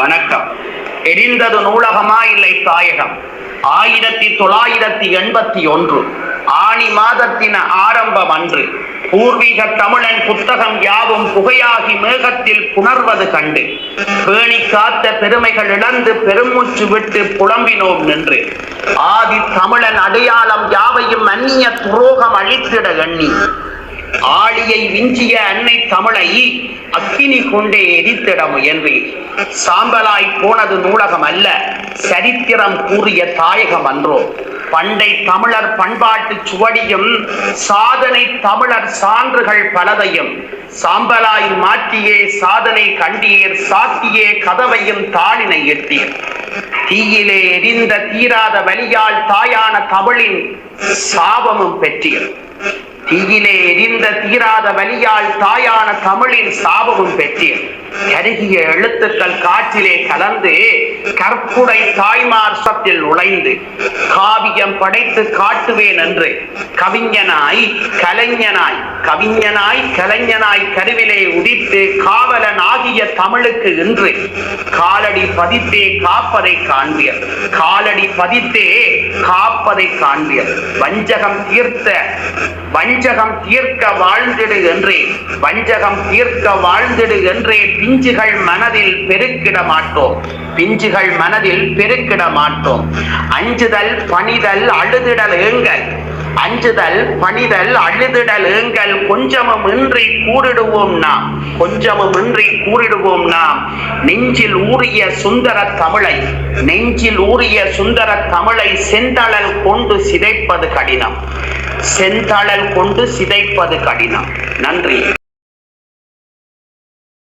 வணக்கம். எரிந்தது நூலகமா இல்லை தாயகம்? ஆயிரத்தி தொள்ளாயிரத்தி எண்பத்தி ஒன்று ஆணி மாதத்தின் ஆரம்பம் அன்று பூர்வீக தமிழன் புத்தகம் யாவும் புகையாகி மேகத்தில் புணர்வது கண்டு பேணி காத்த பெருமைகள் இழந்து பெருமூச்சு விட்டு புலம்பினோம் நின்று ஆதி தமிழன் அடையாளம் யாவையும் அந்நிய துரோகம் அழித்திட எண்ணி ஆளியை விஞ்சிய அன்னை தமிழை அக்கினி கொண்டே எரித்திட முயன்று சாம்பலாய் போனது நூலகம் அல்ல சரித்திரம் கூறிய தாயகம் அன்றோ. பண்டை தமிழர் பண்பாட்டு சுவடியும் சாதனை தமிழர் சான்றுகள் பலதையும். சாம்பலாய் மாற்றியே சாதனை கண்டீர் சாத்தியே கதவையும் தாளினை எட்டீர். தீயிலே எரிந்த தீராத வலியால் தாயான தமிழின் சாபமும் பெற்றீர். தீயிலே எரிந்த தீராத வலியால் தாயான தமிழின் சாபமும் பெற்றீர் கருகிய எழுத்துக்கள் காற்றிலே கலந்து கற்புடை தாய்மார் சத்தில் உழைந்து காவியம் படைத்து காட்டுவேன் என்று கவிஞனாய் கலைஞனாய் கவிஞனாய் கலைஞனாய் கருவிலே உதித்து காவலன் ஆகிய தமிழுக்கு இன்று காலடி பதித்தே காப்பதை காண்பியர். காலடி பதித்தே காப்பதை காண்பியர். வஞ்சகம் தீர்த்த வஞ்சகம் தீர்க்க வாழ்ந்திடு என்றே வஞ்சகம் தீர்க்க வாழ்ந்திடு என்றே பிஞ்சுகள் மனதில் பெருக்கிட மாட்டோம். பிஞ்சுகள் மனதில் பெருக்கிட மாட்டோம். அஞ்சுதல் பணிதல் அழுதிடல் ஏங்கல். அஞ்சுதல் பணிதல் அழுதிடல் ஏங்கல். கொஞ்சமும் இன்றி கூறிடுவோம் நாம். கொஞ்சமும் இன்றி கூறிடுவோம் நாம். நெஞ்சில் ஊறிய சுந்தர தமிழை நெஞ்சில் ஊறிய சுந்தர தமிழை செந்தழல் கொண்டு சிதைப்பது கடினம். செந்தழல் கொண்டு சிதைப்பது கடினம். நன்றி.